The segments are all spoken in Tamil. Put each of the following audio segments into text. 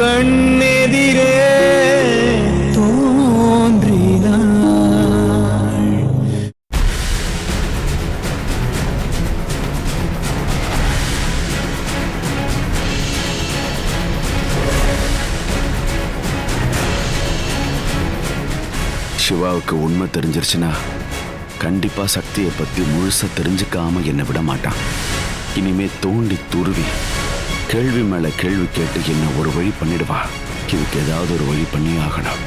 கண்ணெதிரே சிவாவுக்கு உண்மை தெரிஞ்சிருச்சுன்னா கண்டிப்பா சக்தியை பத்தி முழுசா தெரிஞ்சுக்காம என்னை விட மாட்டான். இனிமே தோண்டி துருவி கேள்வி மேல கேள்வி கேட்டு என்ன ஒரு வழி பண்ணிடுவா? இதுக்கு ஏதாவது ஒரு வழி பண்ணி ஆகணும்.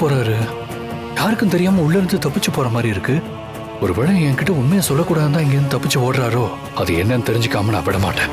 போறாரு. யாருக்கும் தெரியாம உள்ள இருந்து தப்பிச்சு போற மாதிரி இருக்கு. ஒருவேளை என்கிட்ட உண்மையை சொல்லக்கூடாதுன்னு தான் இங்கேருந்து தப்பிச்சு ஓடுறாரோ? அது என்னன்னு தெரிஞ்சுக்காம நான் விட மாட்டேன்.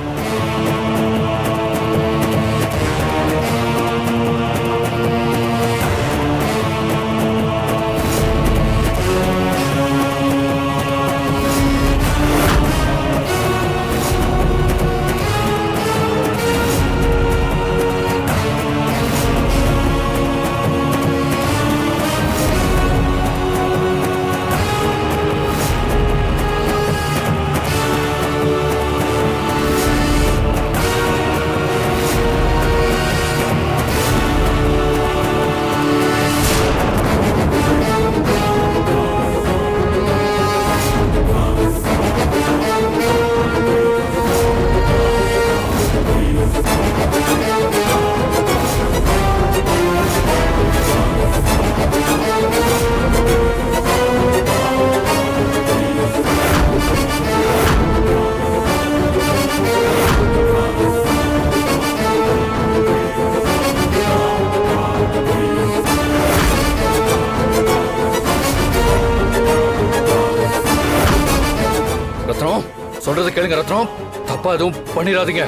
கேளுங்க ரத்னம். தப்பா எதுவும் பண்ணிடாதீங்க.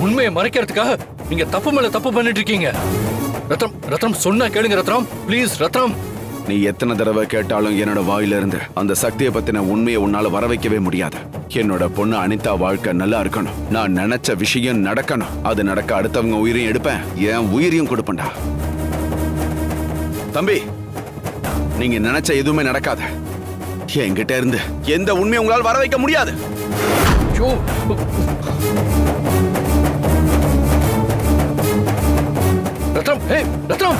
உண்மையை மறைக்கிறதுக்காக நீங்க தப்பு மேல தப்பு பண்ணிட்டு இருக்கீங்க. ரத்னம் ரத்னம் சொன்னா கேளுங்க ரத்னம். ப்ளீஸ் ரத்னம். நீ எத்தனை தடவை கேட்டாலும் என்னோட வாயில இருந்து அந்த சக்தியை பத்தின உண்மையை உன்னால வர வைக்கவே முடியாது. என்னோட பொண்ணு அனிதா வாழ்க்கை நல்லா இருக்கணும். நான் நினைச்ச விஷயம் நடக்கணும். அது நடக்க அடுத்தவங்க உயிரையும் எடுப்பேன். என் உயிரையும் கொடுப்பேன்டா. தம்பி நீங்க நினைச்ச எதுவுமே நடக்காது. என்கிட்ட இருந்து? எந்த உண்மையும் உங்களால் வர வைக்க முடியாது. ரத்னம் ஹே ரத்னம்.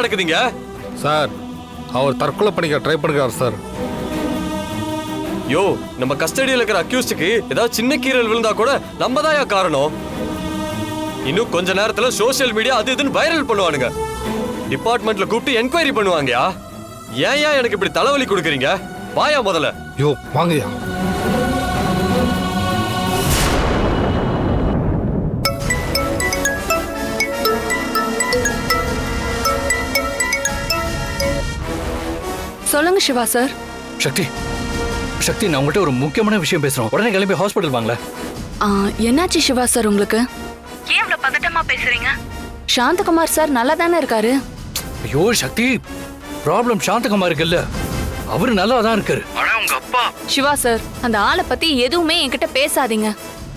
நடக்குதுங்க? சார் அவர் தற்கொலை பண்ணிக்க ட்ரை பண்ணுறார் சார். யோ நம்ம கஸ்டடியில் இருக்கிற அக்யூஸ்டுக்கு ஏதாவது சின்ன கீரல் விழுந்தா கூட நம்ம தான் காரணம்? இன்னும் கொஞ்ச நேரத்துல சோஷியல் மீடியா அது இதுன்னு வைரல் பண்ணுவானுங்க. டிபார்ட்மெண்ட்ல கூப்பிட்டு என்கொயரி பண்ணுவாங்கயா? ஏன் எனக்கு இப்படி தலைவலி கொடுக்குறீங்க? வாயா முதல்ல. யோ வாங்கய்யா. சொல்லுங்க சிவா சார் சக்தி சக்தி நான் உங்கள்கிட்ட ஒரு முக்கியமான விஷயம் பேசுறோம். உடனே கிளம்பி ஹாஸ்பிட்டல் வாங்கள. ஆ, என்னாச்சு சிவா சார் உங்களுக்கு? ஏன் இவ்வளவு பதட்டமா பேசுறீங்க? சாந்தகுமார் சார் நல்லா தானே இருக்காரு? ஐயோ சக்தி ப்ராப்ளம் சாந்தகமாருக்கு இல்ல அவரு நல்லா தான் இருக்காரு. ஆனா உங்க அப்பா. சிவா சார் அந்த ஆளை பத்தி எதுவுமே என்கிட்ட பேசாதீங்க.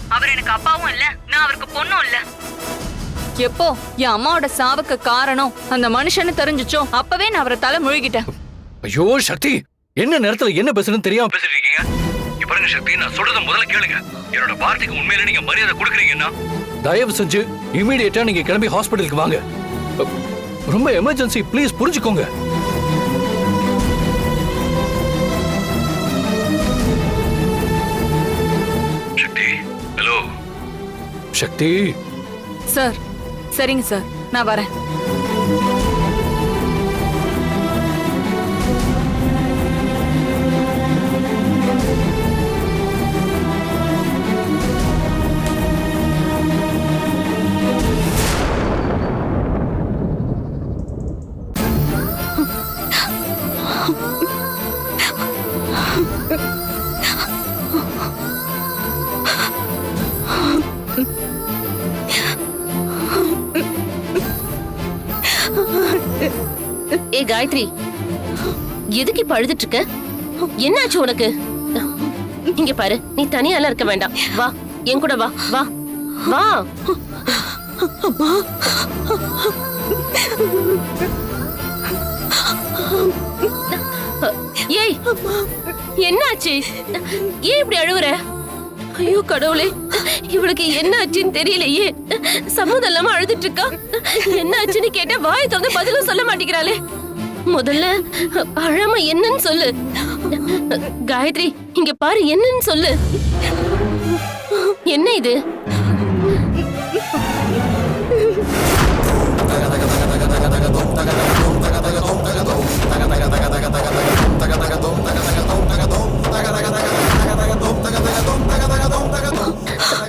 அவர் எனக்கு அப்பாவும் இல்ல நான் அவருக்கு பொண்ணும் இல்ல. எப்போ? என் அம்மாவோட சாவுக்கு காரணம் அந்த மனுஷன்னு தெரிஞ்சுச்சோ? அப்பவே நான் அவரை தலை முழுகிட்டேன். ஐயோ சக்தி என்ன நேரத்துல என்ன பேசணும்னு தெரியாம பேசிட்டு இருக்கீங்க இங்க பாருங்க சக்தி நான் சொல்றத முதல்ல கேளுங்க. என்னோட வார்த்தைக்கு உண்மையில நீங்க மரியாதை கொடுக்குறீங்கன்னா தயவு செஞ்சு இமீடியட்டா நீங்க கிளம்பி ஹாஸ்பிட்டலுக்கு வாங்க. ரொம்ப எமர்ஜென்சி ப்ளீஸ் புரிஞ்சுக்கோங்க. சக்தி ஹலோ சக்தி? சார் சரிங்க சார் நான் வரேன். காயத்ரி எதுக்கு இப்ப அழுதுட்டு இருக்க என்னாச்சு உனக்கு? இங்க பாரு நீ தனியால இருக்க வேண்டாம். வா என் கூட வா வா. வா. ஏய் என்னாச்சு? ஏன் இப்படி அழுவுற ஐயோ கடவுளே இவளுக்கு என்ன ஆச்சுன்னு தெரியலையே. சம்மதம் இல்லாம அழுதுட்டு இருக்கா என்ன ஆச்சுன்னு கேட்டா வாய் திறந்து பதிலும் சொல்ல மாட்டேங்கிறாளே. முதல்ல அழாம என்னன்னு சொல்லு. காயத்ரி இங்க பாரு என்னன்னு சொல்லு. என்ன இது?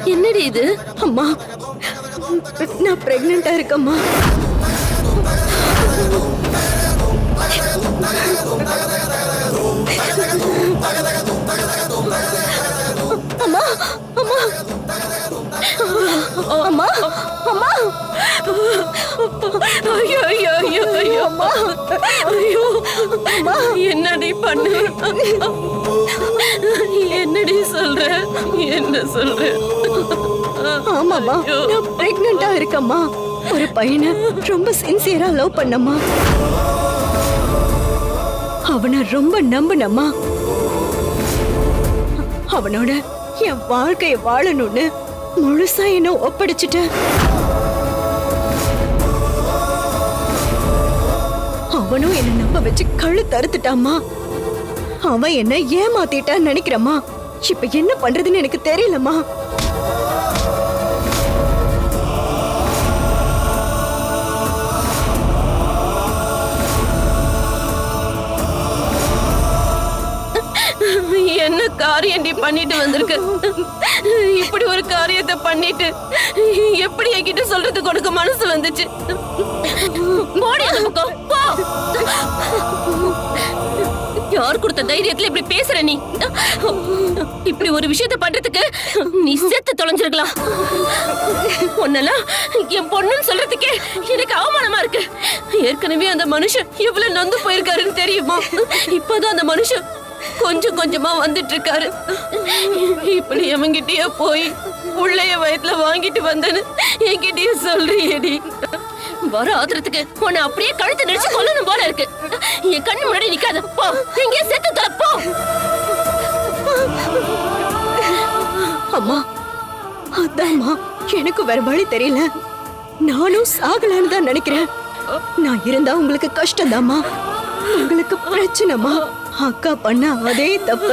என்னடி இது? அம்மா நான் பிரெக்னெண்டா இருக்கம்மா. அம்மா அம்மா. ஐயோ ஐயோ ஐயோ ஐயோ. அம்மா. ஐயோ. அம்மா. என்னடி பண்ணு? என்னடி சொல்ற? என்ன சொல்ற? ஆமாம்மா. நான் பிரெக்னெண்டா இருக்கம்மா. ஒரு பையனை ரொம்ப சின்சியரா லவ் பண்ணம்மா. அவனை ரொம்ப நம்பினம்மா. அவனோட என் வாழ்க்கைய வாழணும்னு முழுசா என்ன ஒப்படைச்சிட்ட. அவனும் என்ன நம்ப வச்சு கழு தருத்துட்டாமா அவன் என்ன ஏமாத்திட்டான்னு நினைக்கிறம்மா. இப்ப என்ன பண்றதுன்னு எனக்கு தெரியலம்மா. என்ன காரியம் நீ பண்ணிட்டு வந்திருக்க? இப்படி ஒரு காரியத்தை பண்ணிட்டு எப்படி என்கிட்ட சொல்றதுக்கு உனக்கு மனசு வந்துச்சு? போடி போ. யார் கொடுத்த தைரியத்துல இப்படி பேசுற நீ? இப்படி ஒரு விஷயத்தை பண்றதுக்கு நீ செத்து தொலைஞ்சிருக்கலாம். உன்னெல்லாம் என் பொண்ணுன்னு சொல்றதுக்கே எனக்கு அவமானமா இருக்கு. ஏற்கனவே அந்த மனுஷன் எவ்வளவு நொந்து போயிருக்காருன்னு தெரியுமா? இப்பதான் அந்த மனுஷன் கொஞ்சம் கொஞ்சமா வந்துட்டு இருக்காரு இப்படி அவங்கிட்டயே போய் உள்ளைய வயத்துல வாங்கிட்டு வந்தேன்னு என்கிட்டயே சொல்றியடி. வர ஆத்திரத்துக்கு உன்னை அப்படியே கழுத்து நெரிச்சு கொல்லணும் போல இருக்கு. என் கண்ணு முன்னாடி நிக்காத. போ. எங்கேயே செத்து தொலை. போ. அம்மா அதாம்மா. எனக்கு வேற வழி தெரியல. நானும் சாகலான்னு தான் நினைக்கிறேன். நான் இருந்தா உங்களுக்கு கஷ்டம்தாம்மா. உங்களுக்கு பிரச்சனைமா அக்கா பண்ண அதே தப்ப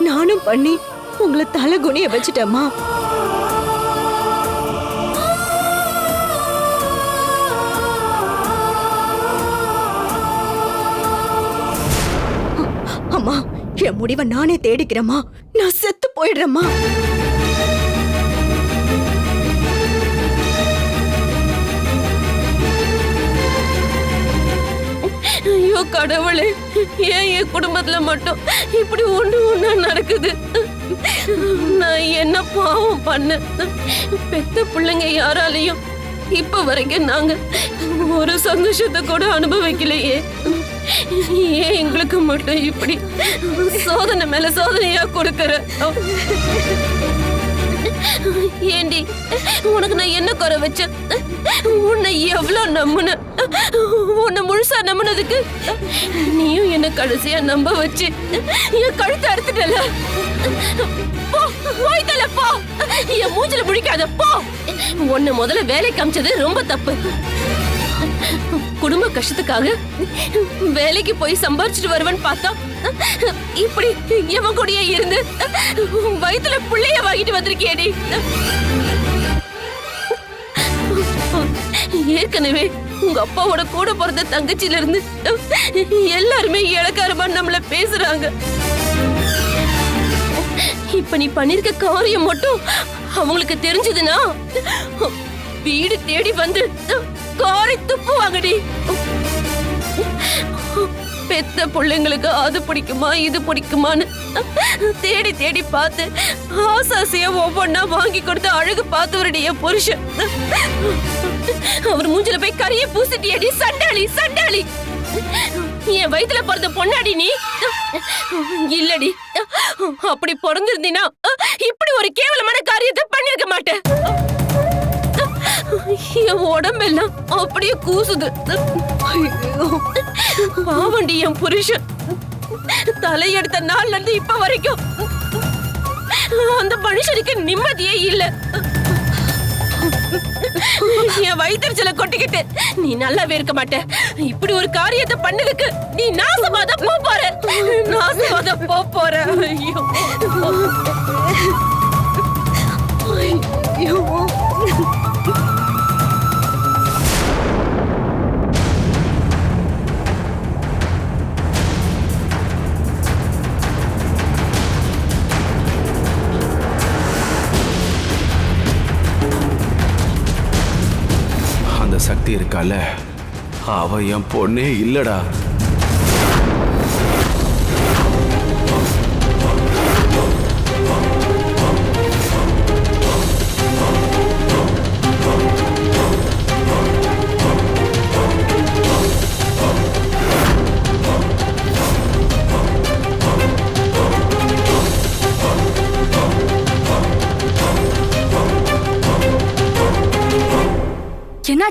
நானும் பண்ணி உங்களை தலை குனிய வச்சுட்டேம்மா அம்மா என் முடிவை நானே தேடிக்கிறேம்மா. நான் செத்து போயிடுறேம்மா. கடவுளே ஏன் என் குடும்பத்துல மட்டும் இப்படி ஒண்ணு ஒண்ணு நடக்குது? நான் என்ன பாவம் பண்ண பெத்த பிள்ளைங்க யாராலையும் இப்ப வரைக்கும் நாங்க ஒரு சந்தோஷத்தை கூட அனுபவிக்கலையே. ஏன் எங்களுக்கு மட்டும் இப்படி சோதனை மேல சோதனையா கொடுக்கற? ஏண்டி உனக்கு நான் என்ன குறை வச்சேன்? உன்னை எவ்வளோ நம்புன? உன்னை முழுசா நம்பினதுக்கு நீயும் என்ன கடைசியா நம்ப வச்சு என் கழுத்தை அறுத்துட்டல. போ போய்தல போ. என் மூஞ்சில முழிக்காத போ. உன்னை முதல்ல வேலைக்கு அமிச்சது ரொம்ப தப்பு. குடும்ப கஷ்டத்துக்காக வேலைக்கு போய் சம்பாரிச்சிட்டு வருவேன்னு பார்த்தா இப்படி எவன் கூடயே இருந்து வயிற்றுல பிள்ளைய வாங்கிட்டு வந்திருக்கியேடி? ஏற்கனவே உங்க அப்பாவோட கூட பிறந்த தங்கச்சியில இருந்து எல்லாருமே இளக்காரமா நம்மள பேசுறாங்க. இப்ப நீ பண்ணிருக்க காரியம் மட்டும் அவங்களுக்கு தெரிஞ்சதுன்னா வீடு தேடி வந்து காரை துப்புவாங்கடி பெத்த பிள்ளைங்களுக்கு அது பிடிக்குமா இது பிடிக்குமான்னு தேடி தேடி பார்த்து ஆசாசியா ஒவ்வொன்னா வாங்கி கொடுத்து அழகு பார்த்தவருடைய என் புருஷன். அவர் மூஞ்சில போய் கரிய பூசிட்டியடி சண்டாளி சண்டாளி. என் வயித்துல பிறந்த பொண்ணாடி நீ. இல்லடி அப்படி பிறந்திருந்தீனா இப்படி ஒரு கேவலமான காரியத்தை பண்ணிருக்க மாட்டேன். என் உடம்பெல்லாம் அப்படியே கூசுது. பாவண்டி என் புருஷன். தலையெடுத்த நாள்ல இருந்து இப்ப வரைக்கும் அந்த மனுஷனுக்கு நிம்மதியே இல்ல. என் வயிற்றுச்சல கொட்டிக்கிட்டு நீ நல்லாவே இருக்க மாட்ட. இப்படி ஒரு காரியத்தை பண்ணதுக்கு நீ நாசமாத போ போற. நாசமாத போ போற. ஐயோ. ஐயோ. சக்தி இருக்கால? அவ என் பொண்ணே இல்லடா.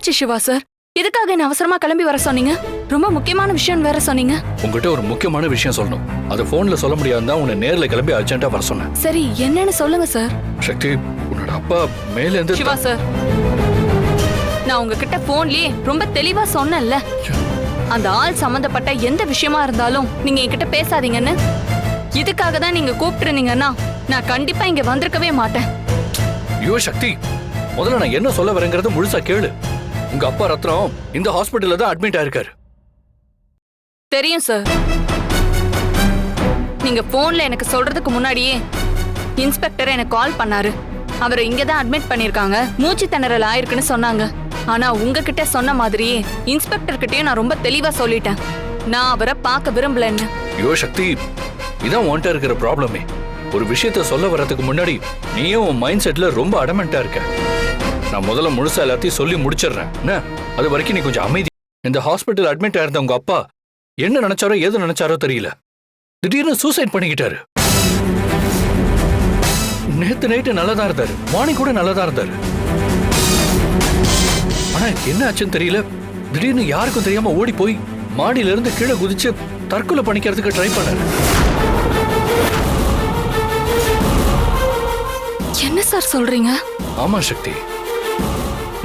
என்னாச்சு சிவா சார் எதுக்காக என்ன அவசரமா கிளம்பி வர சொன்னீங்க? ரொம்ப முக்கியமான விஷயம் வேற சொன்னீங்க. உங்ககிட்ட ஒரு முக்கியமான விஷயம் சொல்லணும். அதை போன்ல சொல்ல முடியாதுதான் உன்னை நேர்ல கிளம்பி அர்ஜென்ட்டா வர சொன்னேன். சரி என்னன்னு சொல்லுங்க சார் சக்தி உன்னோட அப்பா மேல இருந்து சிவா சார் நான் உங்ககிட்ட போன்லயே ரொம்ப தெளிவா சொன்னேன்ல. அந்த ஆள் சம்பந்தப்பட்ட எந்த விஷயமா இருந்தாலும் நீங்க என்கிட்ட பேசாதீங்கன்னு. இதுக்காக தான் நீங்க கூப்பிட்டுருந்தீங்கன்னா நான் கண்டிப்பா இங்க வந்திருக்கவே மாட்டேன். ஐயோ சக்தி. முதல்ல நான் என்ன சொல்ல வரேங்கிறத முழுசா கேளு. உங்க அப்பா ரத்னம் இந்த ஹாஸ்பிட்டல்ல தான் அட்மிட் ஆயிருக்காரு. தெரியும் சார் நீங்க போன்ல எனக்கு சொல்றதுக்கு முன்னாடியே இன்ஸ்பெக்டர் எனக்கு கால் பண்ணாரு. அவரை இங்க தான் அட்மிட் பண்ணிருக்காங்க மூச்சு திணறல் ஆயிருக்குன்னு சொன்னாங்க. ஆனா உங்ககிட்ட சொன்ன மாதிரியே இன்ஸ்பெக்டர் கிட்டயும் நான் ரொம்ப தெளிவா சொல்லிட்டேன். நான் அவரை பார்க்க விரும்பலன்னு. ஐயோ சக்தி இதான் உன்கிட்ட இருக்கிற ப்ராப்ளமே ஒரு விஷயத்த சொல்ல வர்றதுக்கு முன்னாடி நீயும் உன் மைண்ட் செட்ல ரொம்ப அடமெண்டா இருக்க. நான் முதல்ல முழுசா எல்லாத்தையும் சொல்லி முடிச்சிடுறேன். என்ன? அது வரைக்கும் நீ கொஞ்சம் அமைதி. இந்த ஹாஸ்பிட்டல் அட்மிட் ஆயிருந்த உங்க அப்பா என்ன நினைச்சாரோ ஏது நினைச்சாரோ தெரியல. திடீர்னு சூசைட் பண்ணிக்கிட்டாரு. நேத்து நைட்டு நல்லதா இருந்தாரு. மார்னிங் கூட நல்லதா இருந்தாரு. ஆனா என்ன ஆச்சுன்னு தெரியல. திடீர்னு யாருக்கும் தெரியாம ஓடி போய் மாடியில இருந்து கீழே குதிச்சு தற்கொலை பண்ணிக்கிறதுக்கு ட்ரை பண்ணாரு. என்ன சார் சொல்றீங்க? ஆமா சக்தி.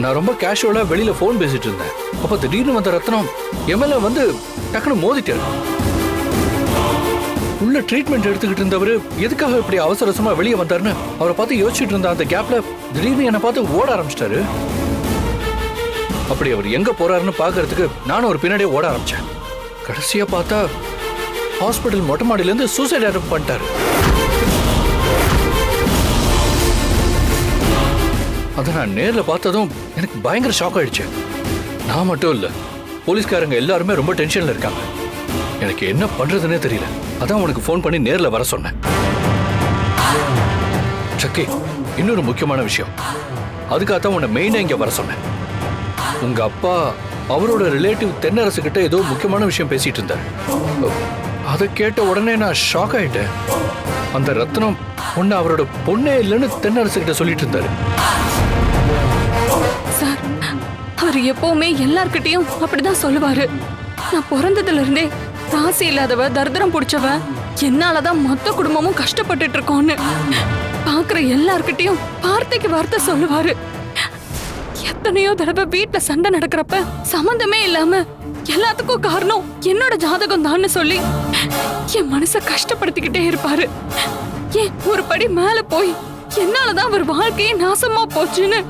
நான் ரொம்ப கேஷுவலா வெளியில ஃபோன் பேசிட்டு இருந்தேன். அப்ப திடீர்னு வந்த ரத்னம் எம்எல்ஏ வந்து டக்குன்னு மோதிட்டாரு. உள்ள ட்ரீட்மெண்ட் எடுத்துக்கிட்டு இருந்தவர் எதுக்காக இப்படி அவசர அவசரமா வெளியே வந்தாருன்னு அவரை பார்த்து யோசிச்சுட்டு இருந்த அந்த கேப்ல திடீர்னு என்னை பார்த்து ஓட ஆரம்பிச்சிட்டாரு. அப்படி அவர் எங்க போறாருன்னு பார்க்கறதுக்கு நானும் ஒரு பின்னாடியே ஓட ஆரம்பிச்சேன். கடைசியா பார்த்தா ஹாஸ்பிட்டல் மொட்டை மாடியில இருந்து சூசைட் அட்டம் பண்ணிட்டாரு. அதை நான் நேரில் பார்த்ததும் எனக்கு பயங்கர ஷாக் ஆயிடுச்சு. நான் மட்டும் இல்லை போலீஸ்காரங்க எல்லாருமே ரொம்ப டென்ஷனில் இருக்காங்க. எனக்கு என்ன பண்ணுறதுனே தெரியல. அதான் உனக்கு ஃபோன் பண்ணி நேரில் வர சொன்னேன். சக்கி இன்னொரு முக்கியமான விஷயம். அதுக்காகத்தான் உன்னை மெயினாக இங்கே வர சொன்னேன். உங்கள் அப்பா அவரோட ரிலேட்டிவ் தென்னரசு கிட்ட ஏதோ முக்கியமான விஷயம் பேசிட்டு இருந்தார். அதை கேட்ட உடனே நான் ஷாக் ஆயிட்டேன். அந்த ரத்னம் உன்னை அவரோட பொண்ணே இல்லைன்னு தென்னரசு கிட்ட சொல்லிட்டு இருந்தாரு. அவர் எப்பவுமே எல்லார்கிட்டயும் அப்படிதான் சொல்லுவாரு. நான் பிறந்ததுல இருந்தே ராசி இல்லாதவ தரித்திரம் பிடிச்சவ என்னாலதான் மொத்த குடும்பமும் கஷ்டப்பட்டுட்டு இருக்கோம்னு பாக்குற எல்லார்கிட்டயும் வார்த்தைக்கு வார்த்தை சொல்லுவாரு. எத்தனையோ தடவை வீட்ல சண்டை நடக்கிறப்ப சம்மந்தமே இல்லாம எல்லாத்துக்கும் காரணம் என்னோட ஜாதகம் தான்னு சொல்லி என் மனச கஷ்டப்படுத்திக்கிட்டே இருப்பாரு. ஏன் ஒரு படி மேல போய் என்னாலதான் அவர் வாழ்க்கையே நாசமா போச்சுன்னு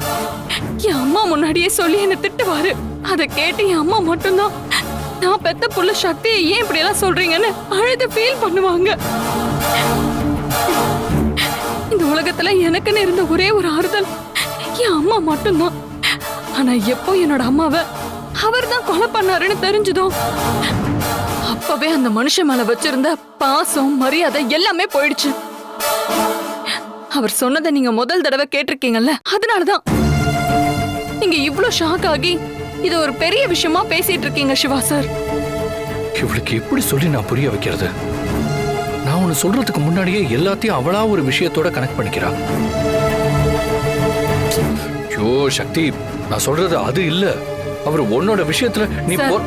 என் அம்மா முன்னாடியே சொல்லி என்ன திட்டுவாரு. அதை கேட்டு என் அம்மா மட்டும்தான் நான் பெத்த புள்ள சக்தியை ஏன் இப்படி எல்லாம் சொல்றீங்கன்னு அழுது ஃபீல் பண்ணுவாங்க. இந்த உலகத்துல எனக்குன்னு இருந்த ஒரே ஒரு ஆறுதல் என் அம்மா மட்டும்தான். ஆனா எப்போ என்னோட அம்மாவை அவர் தான் கொலை பண்ணாருன்னு தெரிஞ்சுதோ அப்பவே அந்த மனுஷன் மேல வச்சிருந்த பாசம் மரியாதை எல்லாமே போயிடுச்சு. அவர் சொன்னதை நீங்க முதல் தடவை கேட்டிருக்கீங்கல்ல அதனாலதான் நீங்க இவ்ளோ ஷாக் ஆகி இது ஒரு பெரிய விஷயமா பேசிட்டு இருக்கீங்க சிவா சார் இவளுக்கு எப்படி சொல்லி நான் புரிய வைக்கிறது? நான் ஒன்னு சொல்றதுக்கு முன்னாடியே எல்லாத்தையும் அவளா ஒரு விஷயத்தோட கனெக்ட் பண்ணிக்கிறா. ஐயோ சக்தி நான் சொல்றது அது இல்ல. அவர் உன்னோட விஷயத்துல நீ. போ-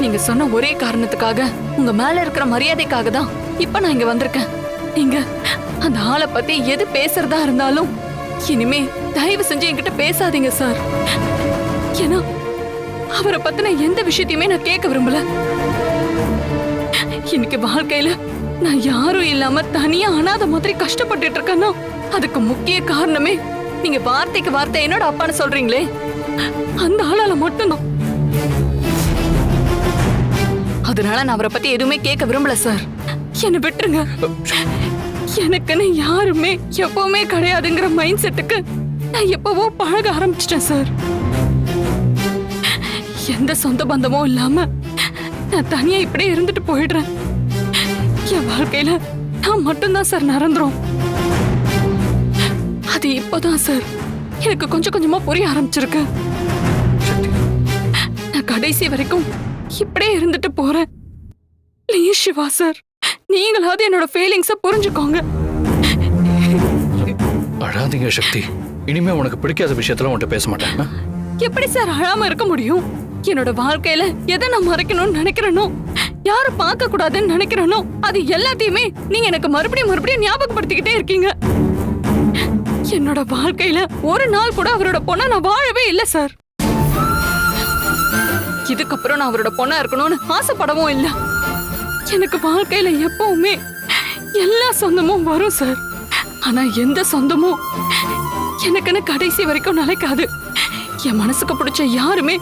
நீங்க சொன்ன ஒரே காரணத்துக்காக உங்க மேல இருக்கிற மரியாதைக்காக தான் இப்ப நான் இங்க வந்திருக்கேன். நீங்க அந்த ஆளை பத்தி எது பேசுறதா இருந்தாலும் இனிமே தயவு செஞ்சு என்கிட்ட பேசாதீங்க சார். ஏன்னா அவரை பத்தின எந்த விஷயத்தையுமே நான் கேட்க விரும்பல. இன்னைக்கு வாழ்க்கையில நான் யாரும் இல்லாம தனியா அனாத மாதிரி கஷ்டப்பட்டுட்டு இருக்கேன்னா அதுக்கு முக்கிய காரணமே நீங்க வார்த்தைக்கு வார்த்தை என்னோட அப்பான்னு சொல்றீங்களே? அந்த ஆளால மட்டும்தான். அதனால நான் அவரை பத்தி எதுவுமே கேட்க விரும்பல சார். என்ன விட்டுருங்க. எனக்குன்னு யாருமே எப்பவுமே கிடையாதுங்கிற மைண்ட் செட்டுக்கு நான் எப்பவோ பழக ஆரம்பிச்சிட்டேன் சார் எந்த சொந்த பந்தமும் இல்லாம நான் தனியா இப்படியே இருந்துட்டு போயிடுறேன். என் வாழ்க்கையில நான் மட்டும்தான் சார் நடந்துரும். அது இப்போதான் சார் எனக்கு கொஞ்சம் கொஞ்சமா புரிய ஆரம்பிச்சிருக்கு. நான் கடைசி வரைக்கும் இப்படியே இருந்துட்டு போறேன். ப்ளீஸ் சிவா சார் நீங்களாவது என்னோட ஃபீலிங்ஸ புரிஞ்சுக்கோங்க. அழாதீங்க சக்தி. இனிமே உனக்கு பிடிக்காத விஷயத்துல உன்கிட்ட பேச மாட்டேன்? எப்படி சார் அழாம இருக்க முடியும்? என்னோட வாழ்க்கையில எதை நான் மறைக்கணும்னு நினைக்கிறேனோ யார பார்க்க கூடாதுன்னு நினைக்கிறேனோ அது எல்லாத்தையுமே நீங்க எனக்கு மறுபடியும் மறுபடியும் ஞாபகப்படுத்திக்கிட்டே இருக்கீங்க. என்னோட வாழ்க்கையில ஒரு நாள் கூட அவரோட பொண்ணை நான் வாழவே இல்லை சார். இதுக்கப்புறம் நான் அவரோட பொண்ணா இருக்கணும்னு ஆசைப்படவும் இல்லை. எனக்கு வாழ்க்கையில எப்பவுமே எல்லா சொந்தமும் வரும் சார் ஆனா எந்த சொந்தமும் எனக்குன்னு கடைசி வரைக்கும் நிலைக்காது. என் மனசுக்கு பிடிச்ச யாருமே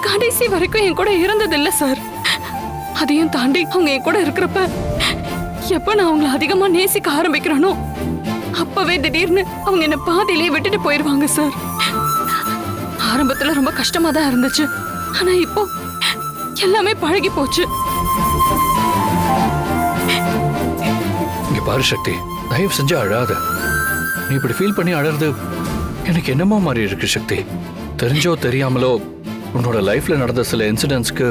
கடைசி வரைக்கும் என் கூட இருந்ததில்ல சார் அதையும் தாண்டி அவங்க என் கூட இருக்கிறப்ப எப்ப நான் அவங்கள அதிகமா நேசிக்க ஆரம்பிக்கிறேனோ அப்பவே திடீர்னு அவங்க என்ன பாதியிலேயே விட்டுட்டு போயிருவாங்க சார் ஆரம்பத்துல ரொம்ப கஷ்டமா தான் இருந்துச்சு. ஆனா இப்போ எல்லாமே பழகி போச்சு இங்க பாரு சக்தி தயவு செஞ்சு அழாத. நீ இப்படி ஃபீல் பண்ணி அழறது எனக்கு என்னமோ மாதிரி இருக்கு சக்தி. தெரிஞ்சோ தெரியாமலோ உன்னோட லைஃப்ல நடந்த சில இன்சிடென்ட்ஸ்க்கு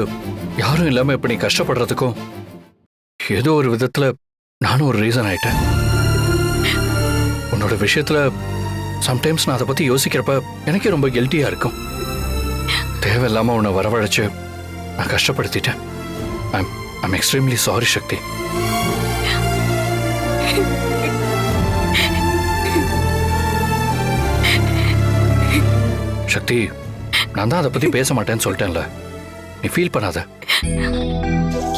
யாரும் இல்லாம இப்ப நீ கஷ்டப்படுறதுக்கும் ஏதோ ஒரு விதத்துல நானும் ஒரு ரீசன் ஆயிட்டேன். உன்னோட விஷயத்துல சம்டைம்ஸ் நான் அதை பத்தி யோசிக்கிறப்ப எனக்கே ரொம்ப கில்ட்டியா இருக்கும். தேவையில்லாம உன்னை வரவழைச்சு நான் கஷ்டப்படுத்திட்டேன். I'm I'm extremely sorry Sakthi. Sakthi நான் தான் அதை பத்தி பேச மாட்டேன்னு சொல்லிட்டேன்ல. நீ ஃபீல் பண்ணாத.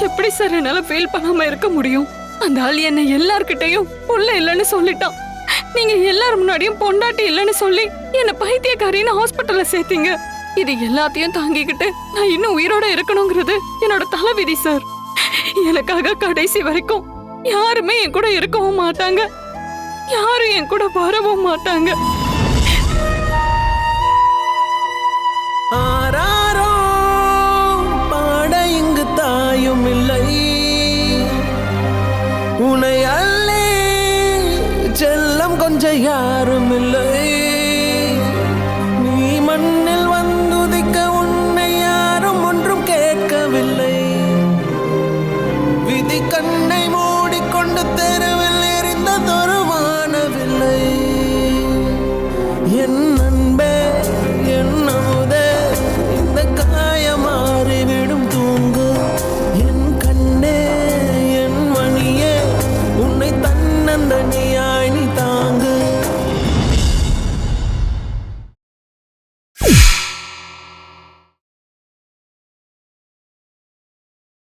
எப்படி சார் என்னால ஃபீல் பண்ணாம இருக்க முடியும்? அந்த ஆள் என்ன எல்லார்கிட்டையும் புள்ள இல்லைன்னு சொல்லிட்டான். நீங்க எல்லார் முன்னாடியும் பொண்டாட்டி இல்லைன்னு சொல்லி என்ன பைத்தியக்காரின்னு ஹாஸ்பிட்டல்ல சேர்த்தீங்க. இது எல்லாத்தையும் தாங்கிக்கிட்டு நான் இன்னும் உயிரோட இருக்கணுங்கிறது என்னோட தலைவிதி சார். எனக்காக கடைசி வரைக்கும் யாருமே என் கூட இருக்கவும் மாட்டாங்க. யாரும் என் கூட வரவும் மாட்டாங்க. ஆராரோ பாட இங்கு தாயும் இல்லை. உனை அல்லே செல்லம் கொஞ்சம் யாரும் இல்லை.